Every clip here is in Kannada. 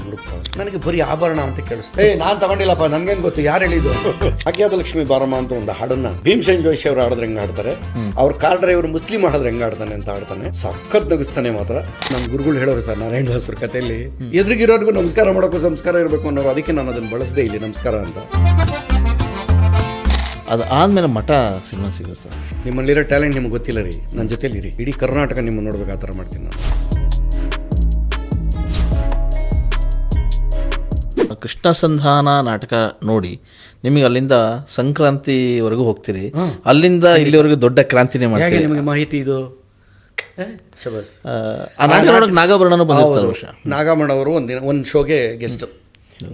ಹುಡುಕ್ತಾ ನನಗೆ ಬರೀ ಆಭರಣ ಅಂತ ಕೇಳಿಸ್ತಾ ಏ ನಾನು ತಗೊಂಡಿಲ್ಲಪ್ಪ ನನ್ಗೇನು ಗೊತ್ತು? ಯಾರು ಹೇಳಿದ್ರು ಅಜ್ಞಾತ ಲಕ್ಷ್ಮಿ ಬಾರಮ್ಮ ಅಂತ ಒಂದು ಹಾಡನ್ನ ಭೀಮಸೇನ್ ಜೋಶಿ ಅವ್ರು ಹಾಡಿದ್ರೆ ಹೆಂಗೆ ಆಡ್ತಾರೆ ಅವ್ರ ಕಾರ್ ಡ್ರೈವರ್ ಮುಸ್ಲಿಂ ಹಾಡಿದ್ರೆ ಹೆಂಗೆ ಆಡ್ತಾನೆ ಅಂತ ಆಡ್ತಾನೆ ಸಖತ್ ನಗಿಸ್ತಾನೆ ಮಾತ್ರ. ನಮ್ಮ ಗುರುಗಳು ಹೇಳೋರು ಸರ್ ನಾರಾಯಣ ದಾಸರ ಕಥೆಯಲ್ಲಿ ಎದುರಿಗಿರೋರ್ಗು ನಮಸ್ಕಾರ ಮಾಡೋಕ್ಕೂ ಸಂಸ್ಕಾರ ಇರಬೇಕು ಅನ್ನೋರು ಅದಕ್ಕೆ ನಾನು ಅದನ್ನು ಬಳಸದೆ ಇಲ್ಲಿ ನಮಸ್ಕಾರ ಅಂತ. ಅದು ಆದ್ಮೇಲೆ ಮಠ ಸಿನಿಮಾ ಸಿಗುತ್ತೆ ನಿಮ್ಮಲ್ಲಿರೋ ಟ್ಯಾಲೆಂಟ್ ನಿಮ್ಗೆ ಗೊತ್ತಿಲ್ಲ ರೀ. ನನ್ನ ಜೊತೆಲಿ ರೀ ಇಡೀ ಕರ್ನಾಟಕ ನಿಮ್ಮ ನೋಡ್ಬೇಕು ಆ ಥರ ಮಾಡ್ತೀನಿ ನಾನು. ಕೃಷ್ಣ ಸಂಧಾನ ನಾಟಕ ನೋಡಿ ನಿಮಗೆ ಅಲ್ಲಿಂದ ಸಂಕ್ರಾಂತಿವರೆಗೂ ಹೋಗ್ತೀರಿ. ಅಲ್ಲಿಂದ ಇಲ್ಲಿವರೆಗೂ ದೊಡ್ಡ ಕ್ರಾಂತಿನೇ ಮಾಡ್ತೀರಿ. ನಿಮಗೆ ಮಾಹಿತಿ ಇದು? ಆ, ಆ ನಾಟಕ ನೋಡಕ್ಕೆ ನಾಗಾಭರಣನೂ ಬಂದಿರ್ತಾರೆ ವರ್ಷ ನಾಗಮಣ ಅವರು ಒಂದಿನ ಒಂದು ಶೋಗೆ ಗೆಸ್ಟ್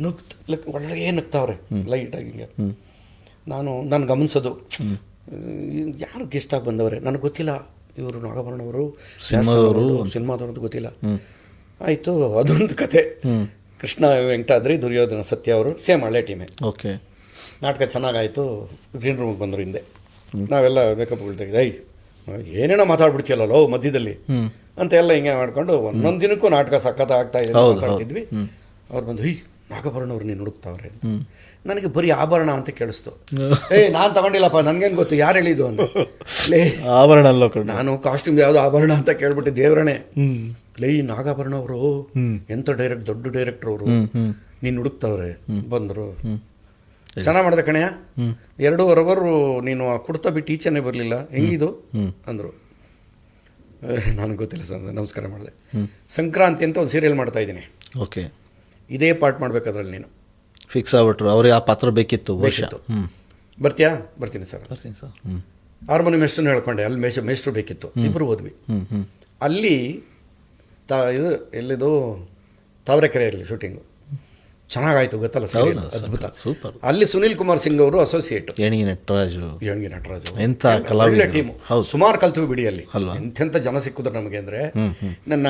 ಲೈಕ್ ಲಕ್- ಒಳಗೆ ನಗ್ತಾವ್ರೆ ಲೈಟಾಗಿ ಹಿಂಗೆ. ನಾನು ನಾನು ಗಮನಿಸೋದು. ಯಾರು ಗೆಸ್ಟ್ ಆಗಿ ಬಂದವ್ರೆ? ನನಗೆ ಗೊತ್ತಿಲ್ಲ. ಇವರು ನಾಗಾಭರಣವರು ಸಿನಿಮಾದವರು. ಸಿನಿಮಾದವ್ರದ್ದು ಗೊತ್ತಿಲ್ಲ. ಆಯಿತು ಅದೊಂದು ಕತೆ. ಕೃಷ್ಣ ವೆಂಕಟಾದ್ರಿ ದುರ್ಯೋಧನ ಸತ್ಯ ಅವರು ಸೇಮ್ ಹಳೆ ಟೀಮೇ ಓಕೆ. ನಾಟಕ ಚೆನ್ನಾಗಾಯಿತು ಗ್ರೀನ್ ರೂಮ್ಗೆ ಬಂದರು ಹಿಂದೆ. ನಾವೆಲ್ಲ ಮೇಕಪ್ಗಳು ತೆಗೆದು ಐ ಏನೇನೋ ಮಾತಾಡ್ಬಿಡ್ತೀಯಲ್ಲ ಮಧ್ಯದಲ್ಲಿ? ಅಂತ ಎಲ್ಲ ಹಿಂಗೆ ಮಾಡ್ಕೊಂಡು ಒಂದೊಂದು ದಿನಕ್ಕೂ ನಾಟಕ ಸಖತ್ ಆಗ್ತಾ ಇದೆ ಮಾತಾಡ್ತಿದ್ವಿ. ಅವ್ರು ಬಂದು ಹೈ ನಾಗಭರಣವ್ರು ನೀನು ಹುಡುಕ್ತಾವ್ರೆ. ನನಗೆ ಬರೀ ಆಭರಣ ಅಂತ ಕೇಳಿಸ್ತು. ಏ ನಾನು ತಗೊಂಡಿಲ್ಲಪ್ಪ ನನಗೇನು ಗೊತ್ತು ಯಾರು ಹೇಳಿದ್ದು ಅಂತ. ಲೇ ಆಭರಣ ಅಲ್ಲ ನಾನು ಕಾಸ್ಟ್ಯೂಮ್ ಯಾವುದು ಆಭರಣ ಅಂತ ಕೇಳ್ಬಿಟ್ಟು ದೇವರಣೆ ಲೇ ನಾಗಾಭರಣ ಅವರು ಎಂಥ ಡೈರೆಕ್ಟ್ ದೊಡ್ಡ ಡೈರೆಕ್ಟರ್ ಅವರು. ನೀನು ಹುಡುಕ್ತಾವ್ರೆ ಬಂದರು. ಚೆನ್ನಾಗಿ ಮಾಡಿದೆ ಕಣೆಯ ಎರಡು ಅವರು ನೀನು ಆ ಕುಡ್ತಾ ಬಿಟ್ಟು ಈಚೆನೆ ಬರಲಿಲ್ಲ. ಹೆಂಗಿದು? ಅಂದರು. ನನಗೆ ಗೊತ್ತಿಲ್ಲ ಸರ್ ನಮಸ್ಕಾರ ಮಾಡಿದೆ. ಸಂಕ್ರಾಂತಿ ಅಂತ ಒಂದು ಸೀರಿಯಲ್ ಮಾಡ್ತಾ ಇದ್ದೀನಿ. ಓಕೆ. ಇದೇ ಪಾರ್ಟ್ ಮಾಡ್ಬೇಕಾದ್ರಲ್ಲಿ ನೀನು. ಫಿಕ್ಸ್ ಆಗ್ಬಿಟ್ರು. ಅವ್ರಿಗೆ ಆ ಪಾತ್ರ ಬೇಕಿತ್ತು ಬೇಕಿತ್ತು. ಬರ್ತೀಯಾ? ಬರ್ತೀನಿ ಸರ್. ಬರ್ತೀನಿ ಸರ್. ಹ್ಞೂ ಹಾರ್ಮೋನಿ ಮೇಸ್ಟ್ರನ್ನ ಹೇಳ್ಕೊಂಡೆ. ಅಲ್ಲಿ ಮೇಷ ಮೇಸ್ಟ್ರು ಬೇಕಿತ್ತು. ಇಬ್ಬರು ಹೋದ್ವಿ. ಹ್ಞೂ ಹ್ಞೂ ಅಲ್ಲಿ ತಾ ಇದು ಎಲ್ಲಿದು? ತಾವರೆಕೆರೆಯಲ್ಲಿ ಶೂಟಿಂಗು. ಚೆನ್ನಾಗಾಯ್ತು ಗೊತ್ತಲ್ಲ ಅದ್ಭುತ. ಸೂಪರ್. ಅಲ್ಲಿ ಸುನಿಲ್ ಕುಮಾರ್ ಸಿಂಗ್ ಅವರು ಅಸೋಸಿಯೇಟ್ ಏಣಿಗೆ ನಟರಾಜು. ಯೋಣಿಗೆ ನಟರಾಜು. ಎಂಥ. ಟೀಮು ಹೌದು. ಸುಮಾರು ಕಲ್ತು ಬಿಡಿ ಅಲ್ಲಿ. ಅಲ್ವಾ? ಎಂತೆಂಥ ಜನ ಸಿಕ್ಕಿದ್ರು ನಮಗೆ ಅಂದ್ರೆ ನನ್ನ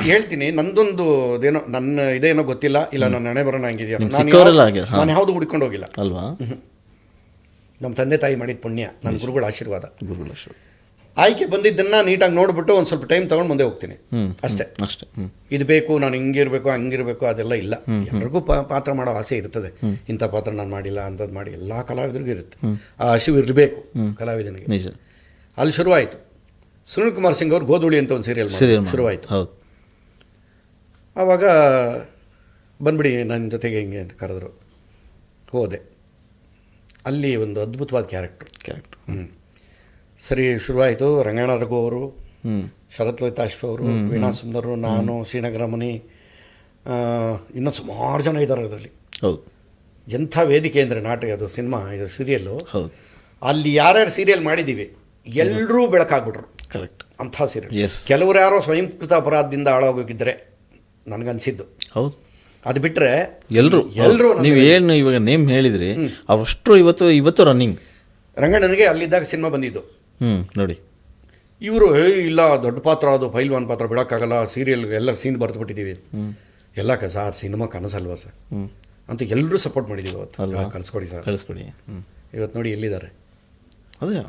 ಹೇಳ್ತೀನಿ ನಂದೊಂದು ಅದೇನೋ ನನ್ನ ಇದೇನೋ ಗೊತ್ತಿಲ್ಲ. ಇಲ್ಲ ನನ್ನ ಹಣೆ ಬರೋಣ ಹಂಗಿದೆಯಾ? ನಾನು ಯಾವುದು ಹುಡ್ಕೊಂಡು ಹೋಗಿಲ್ಲ. ಅಲ್ವಾ? ನಮ್ಮ ತಂದೆ ತಾಯಿ ಮಾಡಿದ ಪುಣ್ಯ ನನ್ನ ಗುರುಗಳ ಆಶೀರ್ವಾದ. ಗುರುಗಳ ಶೋ ಆಯ್ಕೆ ಬಂದಿದ್ದನ್ನ ನೀಟಾಗಿ ನೋಡ್ಬಿಟ್ಟು ಒಂದು ಸ್ವಲ್ಪ ಟೈಮ್ ತಗೊಂಡು ಮುಂದೆ ಹೋಗ್ತೀನಿ. ಅಷ್ಟೇ. ಅಷ್ಟೇ ಇದು ಬೇಕು ನಾನು ಹಿಂಗಿರಬೇಕು ಹಂಗಿರ್ಬೇಕು ಅದೆಲ್ಲ ಇಲ್ಲ. ಎಲ್ರಿಗೂ ಪಾ- ಪಾತ್ರ ಮಾಡೋ ಆಸೆ ಇರ್ತದೆ. ಇಂಥ ಪಾತ್ರ ನಾನು ಮಾಡಿಲ್ಲ ಅಂಥದ್ದು ಮಾಡಿ ಎಲ್ಲ ಕಲಾವಿದರಿಗೂ ಇರುತ್ತೆ. ಆ ಹಸಿವು ಇರಬೇಕು ಕಲಾವಿದನಿಗೆ. ಅಲ್ಲಿ ಶುರುವಾಯಿತು. ಸುನಿಲ್ ಕುಮಾರ್ ಸಿಂಗ್ ಅವ್ರು ಗೋಧುಳಿ ಅಂತ ಒಂದು ಸೀರಿಯಲ್ ಶುರುವಾಯಿತು. ಹೌದು. ಆವಾಗ ಬಂದ್ಬಿಡಿ ನನ್ನ ಜೊತೆಗೆ ಹಿಂಗೆ ಅಂತ ಕರೆದ್ರು. ಹೋದೆ. ಅಲ್ಲಿ ಒಂದು ಅದ್ಭುತವಾದ ಕ್ಯಾರೆಕ್ಟರ್ ಕ್ಯಾರೆಕ್ಟರ್ ಹ್ಞೂ ಸರಿ ಶುರುವಾಯಿತು. ರಂಗಣ ರಘು ಅವರು ಶರತ್ ಲಲಿತಾಶ್ವ ಅವರು ವೀಣಾ ಸುಂದರರು ನಾನು ಶ್ರೀನಗರ ಮುನಿ ಆ, ಇನ್ನೂ ಸುಮಾರು ಜನ ಇದ್ದಾರೆ ಅದರಲ್ಲಿ. ಹೌದು. ಎಂಥ ವೇದಿಕೆ ಅಂದರೆ ನಾಟಕ ಅದು ಸಿನಿಮಾ ಇದು ಸೀರಿಯಲ್ಲು ಹೌದು. ಅಲ್ಲಿ ಯಾರ್ಯಾರು ಸೀರಿಯಲ್ ಮಾಡಿದ್ದೀವಿ ಎಲ್ಲರೂ ಬೆಳಕಾಗ್ಬಿಟ್ರು. ಕರೆಕ್ಟ್ ಅಂಥ ಸೀರಿಯಲ್. ಕೆಲವರು ಯಾರೋ ಸ್ವಯಂಕೃತ ಅಪರಾಧದಿಂದ ಹಾಳಾಗೋಗಿದ್ದರೆ ನನಗನ್ಸಿದ್ದು. ಹೌದು. ಅದು ಬಿಟ್ಟರೆ ಎಲ್ಲರೂ ಎಲ್ಲರೂ ನೀವು ಏನು ಇವಾಗ ನೇಮ್ ಹೇಳಿದ್ರಿ ಅವಷ್ಟು ಇವತ್ತು ಇವತ್ತು ರನ್ನಿಂಗ್ ರಂಗಣ್ಣನಿಗೆ ಅಲ್ಲಿದ್ದಾಗ ಸಿನಿಮಾ ಬಂದಿದ್ದು. ನೋಡಿ. ಇವರು ಇಲ್ಲ ದೊಡ್ಡ ಪಾತ್ರ ಅದು ಫೈಲ್ವಾನ್ ಪಾತ್ರ ಬಿಡೋಕ್ಕಾಗಲ್ಲ ಸೀರಿಯಲ್ ಎಲ್ಲ ಸೀನ್ ಬರೆದುಬಿಟ್ಟಿದ್ದೀವಿ ಎಲ್ಲ ಕ ಸರ್ ಸಿನಿಮಾ ಕನಸಲ್ವಾ ಸರ್? ಅಂತ ಎಲ್ಲರೂ ಸಪೋರ್ಟ್ ಮಾಡಿದ್ದೀವಿ ಅವತ್ತು. ಕಳಿಸ್ಕೊಡಿ ಸರ್. ಕಳಿಸ್ಕೊಡಿ. ಹ್ಞೂ ಇವತ್ತು ನೋಡಿ ಎಲ್ಲಿದ್ದಾರೆ. ಅದೇ?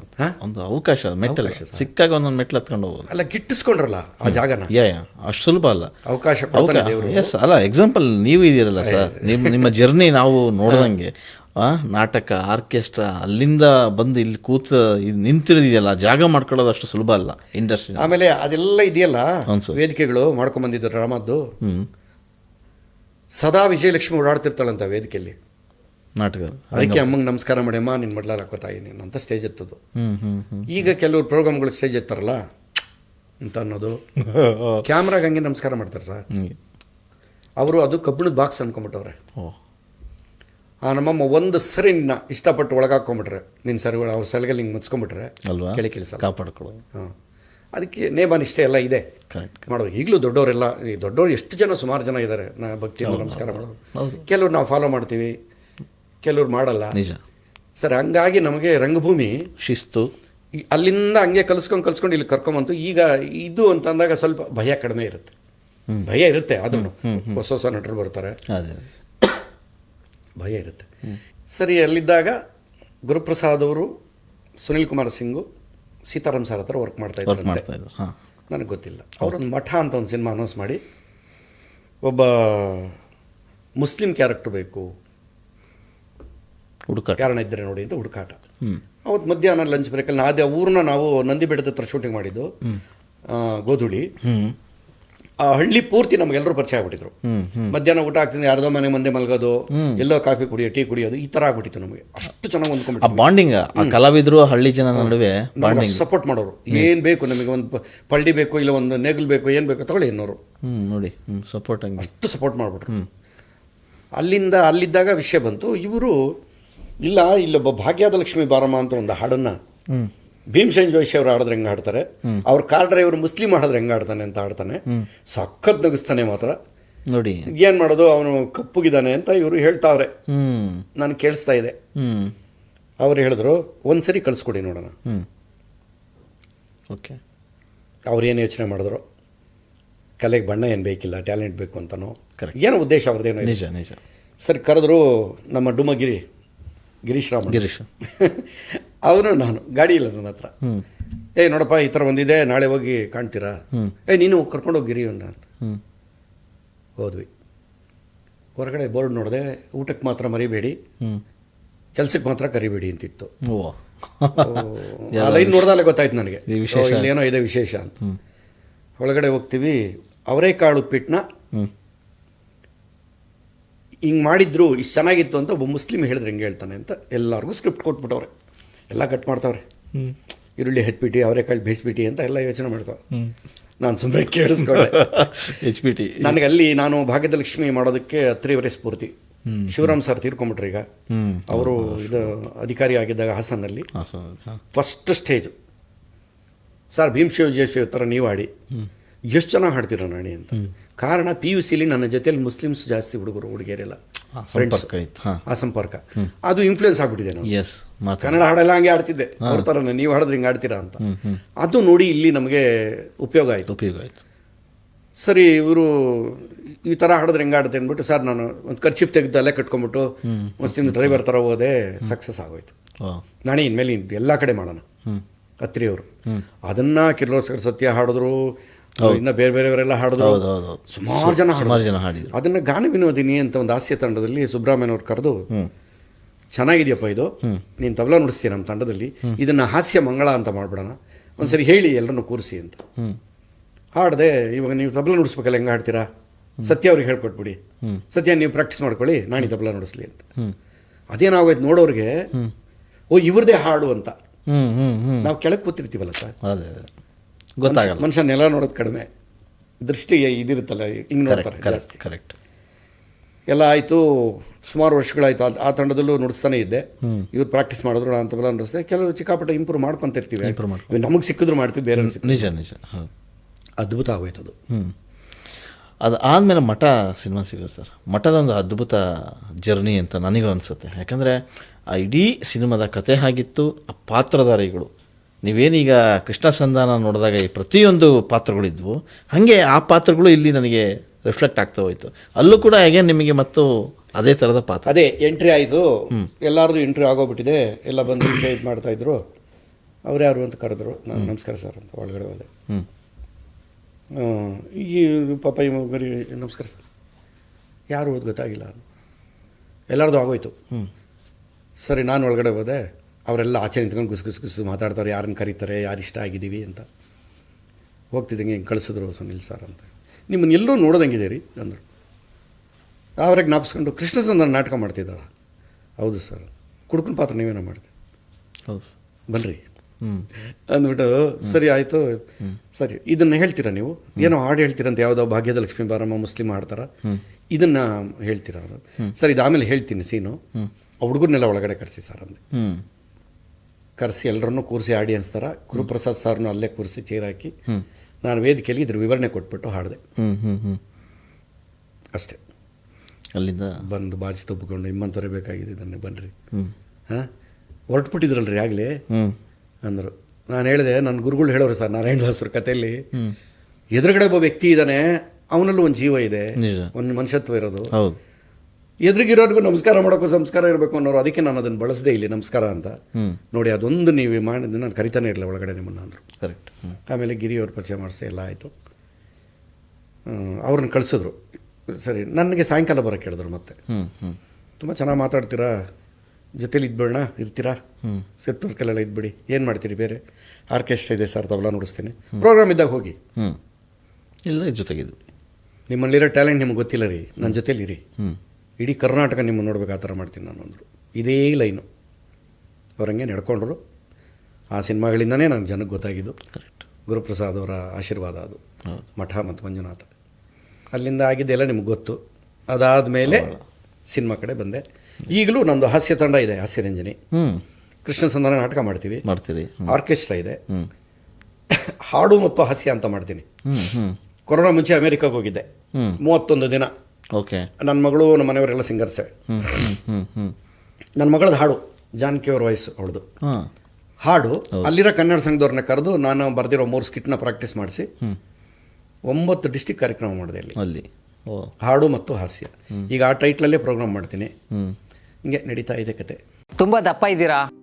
ಒಂದು ಅವಕಾಶ ಮೆಟ್ಟಲ್. ಸಿಕ್ಕಾಗ ಒಂದೊಂದು ಮೆಟ್ಲು ಹತ್ಕೊಂಡು ಹೋಗೋದು. ಅಲ್ಲ ಗಿಟ್ಟಿಸ್ಕೊಂಡ್ರಲ್ಲ ಆ ಜಾಗನ? ಯಾ ಯಾ. ಅಷ್ಟು ಸುಲಭ ಅಲ್ಲ. ಅವಕಾಶ ಎಸ್ ಅಲ್ಲ ಎಕ್ಸಾಂಪಲ್ ನೀವು ಇದೀರಲ್ಲ ಸರ್. ನಿಮ್ಮ ನಿಮ್ಮ ಜರ್ನಿ ನಾವು ನೋಡ್ದಂಗೆ ಆ, ನಾಟಕ ಆರ್ಕೆಸ್ಟ್ರಾ ಅಲ್ಲಿಂದ ಬಂದು ಇಲ್ಲಿ ಕೂತ ನಿಂತಿರೋದಿದೆಯಲ್ಲ ಜಾಗ ಮಾಡ್ಕೊಳ್ಳೋದು ಅಷ್ಟು ಸುಲಭ ಅಲ್ಲ ಇಂಡಸ್ಟ್ರಿ ಆಮೇಲೆ ಅದೆಲ್ಲ ಇದೆಯಲ್ಲ? ವೇದಿಕೆಗಳು ಮಾಡ್ಕೊಂಬಂದಿದ್ದು ಡ್ರಾಮದ್ದು? ಸದಾ ವಿಜಯಲಕ್ಷ್ಮಿ ಓಡಾಡ್ತಿರ್ತಾಳಂತ ವೇದಿಕೆಯಲ್ಲಿ. ನಾಟಕ. ಅದಕ್ಕೆ ಅಮ್ಮಂಗೆ ನಮಸ್ಕಾರ ಮಾಡ್ಯಮ್ಮ ನಿನ್ನ ಮಡ್ಲಾರ ಹಾಕೋತಾಯಿ ನೀನು ಅಂತ ಸ್ಟೇಜ್ ಎತ್ತದು. ಈಗ ಕೆಲವರು ಪ್ರೋಗ್ರಾಮ್ಗಳು ಸ್ಟೇಜ್ ಎತ್ತಾರಲ್ಲ ಅಂತ ಅನ್ನೋದು. ಕ್ಯಾಮ್ರಾಗ ಹಂಗೆ ನಮಸ್ಕಾರ ಮಾಡ್ತಾರೆ ಸರ್. ಅವರು ಅದು ಕಬ್ಬಿಣದ ಬಾಕ್ಸ್ ಅನ್ಕೊಂಬಿಟ್ಟವ್ರೆ. ಆ ನಮ್ಮಮ್ಮ ಒಂದು ಸರಿ ನಿನ್ನ ಇಷ್ಟಪಟ್ಟು ಒಳಗಾಕೊಂಬಿಟ್ರೆ ನಿನ್ನ ಸರಿಗಳು ಅವ್ರ ಸಲಗಲ್ಲಿ ಹಿಂಗೆ ಮುಚ್ಕೊಂಬಿಟ್ರೆ ಅಲ್ವಾ? ಕೆಳಗೆ ಕೆಲಸ ಕಾಪಾಡ್ಕೊಳ್ಳೋದು ಹಾಂ. ಅದಕ್ಕೆ ನೇಮಾನ್ ಇಷ್ಟೇ ಎಲ್ಲ ಇದೆ. ಕರೆಕ್ಟ್ ಮಾಡೋದು. ಈಗಲೂ ದೊಡ್ಡವರೆಲ್ಲ ಈ ದೊಡ್ಡವರು ಎಷ್ಟು ಜನ ಸುಮಾರು ಜನ ಇದ್ದಾರೆ ನಾ ಭಕ್ತಿ ನಮಸ್ಕಾರ ಮಾಡೋದು. ಕೆಲವ್ರು ನಾವು ಫಾಲೋ ಮಾಡ್ತೀವಿ. ಕೆಲವ್ರು ಮಾಡಲ್ಲ. ನಿಜ. ಸರ್ ಹಂಗಾಗಿ ನಮಗೆ ರಂಗಭೂಮಿ ಶಿಸ್ತು. ಅಲ್ಲಿಂದ ಹಂಗೆ ಕಲಿಸ್ಕೊಂಡು ಕಲಿಸ್ಕೊಂಡು ಇಲ್ಲಿ ಕರ್ಕೊಂಬಂತು. ಈಗ ಇದು ಅಂತ ಅಂದಾಗ ಸ್ವಲ್ಪ ಭಯ ಕಡಿಮೆ ಇರುತ್ತೆ. ಭಯ ಇರುತ್ತೆ ಅದನ್ನು ಹೊಸ ಹೊಸ ನಟರು ಬರ್ತಾರೆ. ಅದೇ. ಭಯ ಇರುತ್ತೆ. ಸರಿ ಅಲ್ಲಿದ್ದಾಗ ಗುರುಪ್ರಸಾದ್ ಅವರು ಸುನಿಲ್ ಕುಮಾರ್ ಸಿಂಗು ಸೀತಾರಾಮ್ ಸರ್ ಹತ್ರ ವರ್ಕ್ ಮಾಡ್ತಾ ಇದ್ರು. ನನಗೆ ಗೊತ್ತಿಲ್ಲ. ಅವರೊಂದು ಮಠ ಅಂತ ಒಂದು ಸಿನಿಮಾ ಅನೌನ್ಸ್ ಮಾಡಿ ಒಬ್ಬ ಮುಸ್ಲಿಂ ಕ್ಯಾರೆಕ್ಟರ್ ಬೇಕು. ಹುಡುಕಾಟ. ಯಾರನ್ನ ಇದ್ದರೆ ನೋಡಿ ಅಂತ ಹುಡುಕಾಟ. ಅವತ್ತು ಮಧ್ಯಾಹ್ನ ಲಂಚ್ ಬ್ರೇಕಲ್ಲಿ ಅದೇ ಊರನ್ನ ನಾವು ನಂದಿ ಬೆಟ್ಟದ ಹತ್ರ ಶೂಟಿಂಗ್ ಮಾಡಿದ್ದು ಗೋಧುಳಿ. ಆ ಹಳ್ಳಿ ಪೂರ್ತಿ ನಮಗೆಲ್ಲರೂ ಪರಿಚಯ ಆಗ್ಬಿಟ್ಟಿದ್ರು. ಮಧ್ಯಾಹ್ನ ಊಟ ಆಗ್ತಿದೆ ಯಾರದೋ ಮನೆ ಮುಂದೆ ಮಲಗೋದು ಎಲ್ಲೋ ಕಾಫಿ ಕುಡಿಯೋ ಟೀ ಕುಡಿಯೋದು ಈ ಥರ ಆಗ್ಬಿಟ್ಟಿತ್ತು ನಮಗೆ. ಅಷ್ಟು ಚೆನ್ನಾಗಿ ಆ ಹೊಂದ್ಕೊಂಡ್ಬಿಟ್ಟು ಬಾಂಡಿಂಗ್ ಆ ಕಲಾವಿದರು ಹಳ್ಳಿ ಜನ ನಡುವೆ ಬಾಂಡಿಂಗ್ ಸಪೋರ್ಟ್ ಮಾಡೋರು. ಏನು ಬೇಕು ನಮಗೆ ಒಂದು ಪಳ್ಳಿ ಬೇಕು ಇಲ್ಲ ಒಂದು ನೇಗಿಲು ಬೇಕು ಏನು ಬೇಕು ತಗೊಳ್ಳಿ ಎನ್ನೋರು. ನೋಡಿ ಸಪೋರ್ಟ್ ಅಷ್ಟು ಸಪೋರ್ಟ್ ಮಾಡ್ಬಿಟ್ರು. ಅಲ್ಲಿಂದ ಅಲ್ಲಿದ್ದಾಗ ವಿಷಯ ಬಂತು. ಇವರು ಇಲ್ಲ ಇಲ್ಲೊಬ್ಬ ಭಾಗ್ಯದ ಲಕ್ಷ್ಮಿ ಬಾರಮ್ಮ ಅಂತ ಒಂದು ಹಾಡನ್ನು ಭೀಮಸೇನ್ ಜೋಶಿ ಅವರು ಹಾಡಿದ್ರೆ ಹೆಂಗೆ ಹಾಡ್ತಾರೆ? ಅವ್ರ ಕಾರ್ ಡ್ರೈವರ್ ಮುಸ್ಲಿಂ ಹಾಡಿದ್ರೆ ಹೆಂಗೆ ಆಡ್ತಾನೆ ಅಂತ ಆಡ್ತಾನೆ ಸಖತ್ ನಗಿಸ್ತಾನೆ ಮಾತ್ರ. ನೋಡಿ. ಏನು ಮಾಡೋದು? ಅವನು ಕಪ್ಪುಗಿದ್ದಾನೆ ಅಂತ ಇವರು ಹೇಳ್ತಾವ್ರೆ. ನಾನು ಕೇಳಿಸ್ತಾ ಇದೆ. ಅವ್ರು ಹೇಳಿದ್ರು ಒಂದು ಸರಿ ಕಳಿಸ್ಕೊಡಿ ನೋಡೋಣ. ಓಕೆ. ಅವ್ರು ಏನು ಯೋಚನೆ ಮಾಡಿದ್ರು? ಕಲೆಗೆ ಬಣ್ಣ ಏನು ಬೇಕಿಲ್ಲ ಟ್ಯಾಲೆಂಟ್ ಬೇಕು ಅಂತನೋ. ಏನೋ ಉದ್ದೇಶ ಅವ್ರದ್ದೇನೋ. ನಿಜ ನಿಜ. ಸರಿ ಕರೆದ್ರು ನಮ್ಮ ಡುಮಗಿರಿ ಗಿರೀಶ್ ರಾಮ್ ಗಿರೀಶ್. ಅವನು ನಾನು ಗಾಡಿ ಇಲ್ಲ ನನ್ನ ಹತ್ರ. ಏ ನೋಡಪ್ಪ ಈ ಥರ ಒಂದಿದೆ ನಾಳೆ ಹೋಗಿ ಕಾಣ್ತೀರಾ. ಏ ನೀನು ಕರ್ಕೊಂಡೋಗಿ ಗಿರಿ ಅಂತ. ಹ್ಮ್. ಹೋದ್ವಿ. ಹೊರಗಡೆ ಬೋರ್ಡ್ ನೋಡಿದೆ ಊಟಕ್ಕೆ ಮಾತ್ರ ಮರಿಬೇಡಿ. ಕೆಲಸಕ್ಕೆ ಮಾತ್ರ ಕರಿಬೇಡಿ ಅಂತಿತ್ತು. ಲೈನ್ ನೋಡ್ದಾಲೆ ಗೊತ್ತಾಯ್ತು ನನಗೆ. ಏನೋ ಇಲ್ಲೇನೋ ಇದೆ ವಿಶೇಷ ಅಂತ. ಒಳಗಡೆ ಹೋಗ್ತೀವಿ ಅವರೇಕಾಳು ಉಪ್ಪಿಟ್ಟನ್ನ ಹ್ಮ್. ಹಿಂಗೆ ಮಾಡಿದ್ರು ಇಷ್ಟು ಚೆನ್ನಾಗಿತ್ತು ಅಂತ ಒಬ್ಬ ಮುಸ್ಲಿಂ ಹೇಳಿದ್ರೆ ಹಿಂಗೆ ಹೇಳ್ತಾನೆ ಅಂತ ಎಲ್ಲರಿಗೂ ಸ್ಕ್ರಿಪ್ಟ್ ಕೊಟ್ಬಿಟ್ಟವ್ರೆ. ಎಲ್ಲ ಕಟ್ ಮಾಡ್ತಾವ್ರೆ. ಈರುಳ್ಳಿ ಹಚ್ಬಿಟ್ಟು ಅವರೆಕಾಳು ಬೇಯಿಸ್ಬಿಟ್ಟು ಅಂತ ಎಲ್ಲ ಯೋಚನೆ ಮಾಡ್ತಾವೆ ನಾನು ಸುಮ್ಮನೆ ಕೇಳಿಸ್ಕೊಂಡೆ. ಹೆಚ್ ಬಿ ಟಿ ನನಗೆ ಅಲ್ಲಿ ನಾನು ಭಾಗ್ಯದಲಕ್ಷ್ಮಿ ಮಾಡೋದಕ್ಕೆ ಹತ್ತಿರವರೆ ಸ್ಫೂರ್ತಿ. ಶಿವರಾಮ್ ಸರ್ ತೀರ್ಕೊಂಬಿಟ್ರಿ ಈಗ. ಅವರು ಇದು ಅಧಿಕಾರಿ ಆಗಿದ್ದಾಗ ಹಾಸನಲ್ಲಿ first stage sir Bhim Shiva Jayashiva ಥರ ನೀವು ಹಾಡಿ ಎಷ್ಟು ಜನ ಹಾಡ್ತೀರ ನಾಣಿ ಅಂತ? ಕಾರಣ ಪಿ ಯು ಸಿಲಿ ನನ್ನ ಜೊತೆಲಿ ಮುಸ್ಲಿಮ್ಸ್ ಜಾಸ್ತಿ ಹುಡುಗರು ಹುಡುಗಿಯರೆಲ್ಲ. ಫ್ರೆಂಡ್ಸ್ ಆ ಸಂಪರ್ಕ. ಅದು ಇನ್ಫ್ಲೂಯೆನ್ಸ್ ಆಗ್ಬಿಟ್ಟಿದೆ ನಾನು ಕನ್ನಡ ಹಾಡೆಲ್ಲ ಹಂಗೆ ಆಡ್ತಿದ್ದೆ. ಅವ್ರ ಥರನೇ ನೀವು ಹಾಡಿದ್ರೆ ಹಿಂಗೆ ಆಡ್ತೀರಾ ಅಂತ. ಅದು ನೋಡಿ ಇಲ್ಲಿ ನಮಗೆ ಉಪಯೋಗ ಆಯಿತು. ಉಪಯೋಗ ಆಯಿತು. ಸರಿ ಇವರು ಈ ಥರ ಹಾಡಿದ್ರೆ ಹೆಂಗೆ ಆಡುತ್ತೆ ಅಂದ್ಬಿಟ್ಟು ಸರ್ ನಾನು ಒಂದು ಖರ್ಚಿಫ್ ತೆಗೆದು ಅಲ್ಲೇ ಕಟ್ಕೊಂಡ್ಬಿಟ್ಟು ಮುಸ್ಲಿಮ್ ಡ್ರೈವರ್ ಥರ ಹೋದೆ ಸಕ್ಸಸ್ ಆಗೋಯ್ತು. ನಾನೇ ಇನ್ಮೇಲೆ ಎಲ್ಲ ಕಡೆ ಮಾಡೋಣ. ಅತ್ರಿಯವರು ಅದನ್ನ ಕಿರ್ಲೋಸ್ಕರ್ ಸತ್ಯ ಹಾಡಿದ್ರು ಇನ್ನ ಬೇರೆ ಬೇರೆಯವರೆಲ್ಲ ಹಾಡಿದ್ರು? ಸುಮಾರು ಜನ. ಸುಮಾರು ಜನ ಹಾಡಿದ್ರು. ಅದನ್ನ ಗಾನ ವಿನೋದಿನಿ ಅಂತ ಒಂದು ಹಾಸ್ಯ ತಂಡದಲ್ಲಿ ಸುಬ್ರಹ್ಮಣ್ಯವ್ರು ಕರೆದು ಚೆನ್ನಾಗಿದೆಯಪ್ಪ ಇದು. ನೀನು ತಬಲಾ ನುಡಿಸ್ತೀಯ ನಮ್ಮ ತಂಡದಲ್ಲಿ. ಇದನ್ನ ಹಾಸ್ಯ ಮಂಗಳ ಅಂತ ಮಾಡ್ಬಿಡೋಣ. ಒಂದ್ಸರಿ ಹೇಳಿ ಎಲ್ಲರನ್ನು ಕೂರಿಸಿ ಅಂತ. ಹಾಡದೆ ಇವಾಗ ನೀವು ತಬಲಾ ನುಡಿಸ್ಬೇಕಲ್ಲ ಹೆಂಗೆ ಹಾಡ್ತೀರಾ? ಸತ್ಯ ಅವ್ರಿಗೆ ಹೇಳ್ಕೊಟ್ಬಿಡಿ. ಸತ್ಯ ನೀವು ಪ್ರಾಕ್ಟೀಸ್ ಮಾಡ್ಕೊಳ್ಳಿ ನಾನು ತಬಲ ನುಡಿಸ್ಲಿ ಅಂತ. ಅದೇನಾಗೋಯ್ತು ನೋಡೋರಿಗೆ ಓ ಇವ್ರದೇ ಹಾಡು ಅಂತ. ಹ್ಮ್ ಹ್ಮ್ ಹ್ಮ್. ನಾವು ಕೆಳಗೆ ಕೂತಿರ್ತೀವಲ್ಲ ಸರ್. ಗೊತ್ತಾಗಲ್ಲ. ಮನುಷ್ಯ ನೆಲ ನೋಡೋದು ಕಡಿಮೆ. ದೃಷ್ಟಿ ಇದಿರುತ್ತಲ್ಲ ಹಿಂಗೆ ನೋಡ್ತಾರೆ ಕರೆಕ್ಟ್ ಜಾಸ್ತಿ. ಕರೆಕ್ಟ್ ಎಲ್ಲ ಆಯಿತು ಸುಮಾರು ವರ್ಷಗಳಾಯಿತು ಆ- ತಂಡದಲ್ಲೂ ನುಡಿಸ್ತಾನೆ ಇದ್ದೆ. ಇವ್ರು ಪ್ರಾಕ್ಟೀಸ್ ಮಾಡಿದ್ರು ನಾನು ತಬಲ ನುಡಿಸಿದೆ. ಕೆಲವು ಚಿಕ್ಕಾಪಟ್ಟೆ ಇಂಪ್ರೂವ್ ಮಾಡ್ಕೊಂತಿರ್ತೀವಿ. ಇಂಪ್ರೂವ್ ಮಾಡ್ಕೊ- ನಮಗೆ ಸಿಕ್ಕಿದ್ರು ಮಾಡ್ತೀವಿ ಬೇರೆ ನಿಜ ನಿಜ ಅದ್ಭುತ ಆಗೋಯ್ತು ಅದು. ಅದು ಆದಮೇಲೆ ಮಠ ಸಿನಿಮಾ ಸಿಗೋದು ಸರ್. ಮಠದೊಂದು ಅದ್ಭುತ ಜರ್ನಿ ಅಂತ ನನಗೂ ಅನಿಸುತ್ತೆ. ಯಾಕಂದರೆ ಆ ಇಡೀ ಸಿನಿಮಾದ ಕತೆ ಆಗಿತ್ತು ಆ ಪಾತ್ರಧಾರಿಗಳು ನೀವೇನೀಗ ಕೃಷ್ಣ ಸಂಧಾನ ನೋಡಿದಾಗ ಈ ಪ್ರತಿಯೊಂದು ಪಾತ್ರಗಳಿದ್ವು ಹಾಗೆ ಆ ಪಾತ್ರಗಳು ಇಲ್ಲಿ ನನಗೆ ರಿಫ್ಲೆಕ್ಟ್ ಆಗ್ತಾ ಹೋಯಿತು. ಅಲ್ಲೂ ಕೂಡ ಹೇಗೆ ನಿಮಗೆ ಮತ್ತು ಅದೇ ಥರದ ಪಾತ್ರ. ಅದೇ ಎಂಟ್ರಿ ಆಯಿತು ಎಲ್ಲರದು ಎಂಟ್ರಿ ಆಗೋಗ್ಬಿಟ್ಟಿದೆ ಎಲ್ಲ ಬಂದು ಸೈಡ್ ಇದು ಮಾಡ್ತಾ ಇದ್ರು. ಅವ್ರು ಯಾರು ಅಂತ ಕರೆದ್ರು. ನಾನು ನಮಸ್ಕಾರ ಸರ್ ಅಂತ ಒಳಗಡೆ ಹೋದೆ. ಈ ಪಾಪ ಈ ಮಗರಿ ನಮಸ್ಕಾರ ಸರ್. ಯಾರು ಓದ್ ಗೊತ್ತಾಗಿಲ್ಲ. ಎಲ್ಲರದು ಆಗೋಯ್ತು. ಹ್ಞೂ ಸರಿ ನಾನು ಒಳಗಡೆ ಹೋದೆ. ಅವರೆಲ್ಲ ಆಚೆ ನಿಂತ್ಕೊಂಡು ಗುಸ್ ಗುಸ್ ಗುಸ್ ಮಾತಾಡ್ತಾರೆ ಯಾರನ್ನು ಕರೀತಾರೆ ಯಾರು ಇಷ್ಟ ಆಗಿದ್ದೀವಿ ಅಂತ. ಹೋಗ್ತಿದ್ದಂಗೆ ಹಿಂಗೆ ಕಳಿಸಿದ್ರು ಸುನಿಲ್ ಸರ್ ಅಂತ. ನಿಮ್ಮನ್ನು ಎಲ್ಲರೂ ನೋಡ್ದಂಗಿದೆ ರೀ ಅಂದರು. ಅವ್ರಿಗೆ ಜ್ಞಾಪಿಸ್ಕೊಂಡು ಕೃಷ್ಣ ಸಂಧಾನ ನಾಟಕ ಮಾಡ್ತಿದ್ದಾಳ. ಹೌದು ಸರ್ ಕುಡ್ಕೊಂಡು ಪಾತ್ರ ನೀವೇನೋ ಮಾಡ್ತೀವಿ ಹೌದು. ಬನ್ರಿ. ಹ್ಞೂ ಅಂದ್ಬಿಟ್ಟು ಸರಿ ಆಯಿತು. ಸರಿ ಇದನ್ನು ಹೇಳ್ತೀರಾ ನೀವು? ಏನೋ ಹಾಡು ಹೇಳ್ತೀರಂತ ಯಾವುದೋ ಭಾಗ್ಯದ ಲಕ್ಷ್ಮೀ ಬಾರಮ್ಮ ಮುಸ್ಲಿಂ ಆಡ್ತಾರ ಇದನ್ನ ಹೇಳ್ತೀರಾ? ಸರ್ ಇದು ಆಮೇಲೆ ಹೇಳ್ತೀನಿ ಸೀನು. ಆ ಹುಡುಗರ್ನೆಲ್ಲ ಒಳಗಡೆ ಕರೆಸಿ ಸರ್ ಅಂದೆ. ಕರೆಸಿ ಎಲ್ಲರನ್ನೂ ಕೂರಿಸಿ ಆಡಿಯನ್ಸ್ ಥರ ಗುರುಪ್ರಸಾದ್ ಸಾರ್ನು ಅಲ್ಲೇ ಕೂರಿಸಿ ಚೇರ್ ಹಾಕಿ ನಾನು ವೇದಿಕೆಯಲ್ಲಿ ಇದ್ರ ವಿವರಣೆ ಕೊಟ್ಬಿಟ್ಟು ಹಾಡಿದೆ. ಅಷ್ಟೇ. ಅಲ್ಲಿಂದ? ಬಂದು ಬಾಜಿ ತಬ್ಬಿಕೊಂಡು ಇಮ್ಮಂತ ಬೇಕಾಗಿದೆ ಇದನ್ನೇ ಬನ್ನಿರಿ ಹಾಂ? ಹೊರಟ್ಬಿಟ್ಟಿದ್ರಲ್ರಿ ಆಗಲೇ? ಅಂದರು. ನಾನು ಹೇಳಿದೆ ನನ್ನ ಗುರುಗಳು ಹೇಳೋರು ಸರ್ ನಾರಾಯಣ ದಾಸರ ಕಥೆಯಲ್ಲಿ ಎದುರುಗಡೆ ಒಬ್ಬ ವ್ಯಕ್ತಿ ಇದ್ದಾನೆ ಅವನಲ್ಲೂ ಒಂದು ಜೀವ ಇದೆ. ಒಂದು ಮನುಷ್ಯತ್ವ ಇರೋದು. ಎದುರಿಗಿರೋರ್ಗು ನಮಸ್ಕಾರ ಮಾಡೋಕ್ಕೂ ಸಂಸ್ಕಾರ ಇರಬೇಕು ಅನ್ನೋರು ಅದಕ್ಕೆ ನಾನು ಅದನ್ನು ಬಳಸದೆ ಇಲ್ಲಿ ನಮಸ್ಕಾರ ಅಂತ. ನೋಡಿ ಅದೊಂದು ನೀವು ಮಾಡಿದ್ದು ನಾನು ಕರಿತಾನೆ ಇರಲಿಲ್ಲ ಒಳಗಡೆ ನಿಮ್ಮನ್ನು ಅಂದರು. ಕರೆಕ್ಟ್ ಆಮೇಲೆ ಗಿರಿಯವ್ರ ಪರಿಚಯ ಮಾಡಿಸಿ ಎಲ್ಲ ಆಯಿತು. ಅವ್ರನ್ನ ಕಳಿಸಿದ್ರು. ಸರಿ ನನಗೆ ಸಾಯಂಕಾಲ ಬರೋಕ್ಕೆ ಹೇಳಿದ್ರು ಮತ್ತೆ. ತುಂಬ ಚೆನ್ನಾಗಿ ಮಾತಾಡ್ತೀರಾ? ಜೊತೇಲಿ ಇದ್ಬೇಡ ಇರ್ತೀರಾ? ಸೆಟ್ ವರ್ಕಲ್ಲೆಲ್ಲ ಇದ್ಬಿಡಿ. ಏನು ಮಾಡ್ತೀರಿ ಬೇರೆ? ಆರ್ಕೆಸ್ಟ್ರಾ ಇದೆ ಸರ್ ತಬಲ ನುಡಿಸ್ತೀನಿ. ಪ್ರೋಗ್ರಾಮ್ ಇದ್ದಾಗ ಹೋಗಿ. ಇಲ್ಲ ಜೊತೆಗಿದ್ವಿ ನಿಮ್ಮಲ್ಲಿರೋ ಟ್ಯಾಲೆಂಟ್ ನಿಮ್ಗೆ ಗೊತ್ತಿಲ್ಲ ರೀ. ನನ್ನ ಜೊತೇಲಿ ಇರಿ ಹ್ಞೂ ಇಡೀ ಕರ್ನಾಟಕ ನಿಮ್ಮ ನೋಡ್ಬೇಕು ಆ ಥರ ಮಾಡ್ತೀನಿ ನಾನು ಅಂದರು. ಇದೇ ಲೈನು. ಅವ್ರಂಗೆ ನಡ್ಕೊಂಡ್ರು. ಆ ಸಿನಿಮಾಗಳಿಂದನೇ ನನಗೆ ಜನಕ್ಕೆ ಗೊತ್ತಾಗಿದ್ದು. ಕರೆಕ್ಟ್ ಗುರುಪ್ರಸಾದ್ ಅವರ ಆಶೀರ್ವಾದ ಅದು. ಮಠ ಮತ್ತು ಮಂಜುನಾಥ. ಅಲ್ಲಿಂದ ಆಗಿದ್ದೆಲ್ಲ ನಿಮ್ಗೆ ಗೊತ್ತು. ಅದಾದ ಮೇಲೆ ಸಿನಿಮಾ ಕಡೆ ಬಂದೆ. ಈಗಲೂ ನಮ್ಮದು ಹಾಸ್ಯ ತಂಡ ಇದೆ ಹಾಸ್ಯರಂಜನಿ ಕೃಷ್ಣ ಸಂಧಾನ ನಾಟಕ ಮಾಡ್ತೀವಿ. ಮಾಡ್ತೀವಿ ಆರ್ಕೆಸ್ಟ್ರಾ ಇದೆ. ಹಾಡು ಮತ್ತು ಹಾಸ್ಯ ಅಂತ ಮಾಡ್ತೀನಿ. ಕೊರೋನಾ ಮುಂಚೆ ಅಮೇರಿಕಾಗೆ ಹೋಗಿದ್ದೆ. ಮೂವತ್ತೊಂದು ದಿನ. ಓಕೆ. ನನ್ನ ಮಗಳು ನಮ್ಮ ಮನೆಯವರೆಲ್ಲ ಸಿಂಗರ್ಸೆ. ನನ್ನ ಮಗಳದ್ದು ಹಾಡು ಜಾನಕಿ ಅವ್ರ ವಾಯ್ಸ್ ಅವಳದು ಹಾಡು ಅಲ್ಲಿರೋ ಕನ್ನಡ ಸಂಘದವ್ರನ್ನ ಕರೆದು ನಾನು ಬರೆದಿರೋ ಮೂರು ಸ್ಕಿಟ್ನ ಪ್ರಾಕ್ಟೀಸ್ ಮಾಡಿಸಿ ಒಂಬತ್ತು ಡಿಸ್ಟಿಕ್ ಕಾರ್ಯಕ್ರಮ ಮಾಡಿದೆ ಅಲ್ಲಿ. ಅಲ್ಲಿ. ಓ. ಹಾಡು ಮತ್ತು ಹಾಸ್ಯ. ಈಗ ಆ ಟೈಟ್ಲಲ್ಲೇ ಪ್ರೋಗ್ರಾಮ್ ಮಾಡ್ತೀನಿ. ಹಿಂಗೆ ನಡೀತಾ ಇದೆ ಕತೆ. ತುಂಬಾ ದಪ್ಪ ಇದ್ದೀರಾ?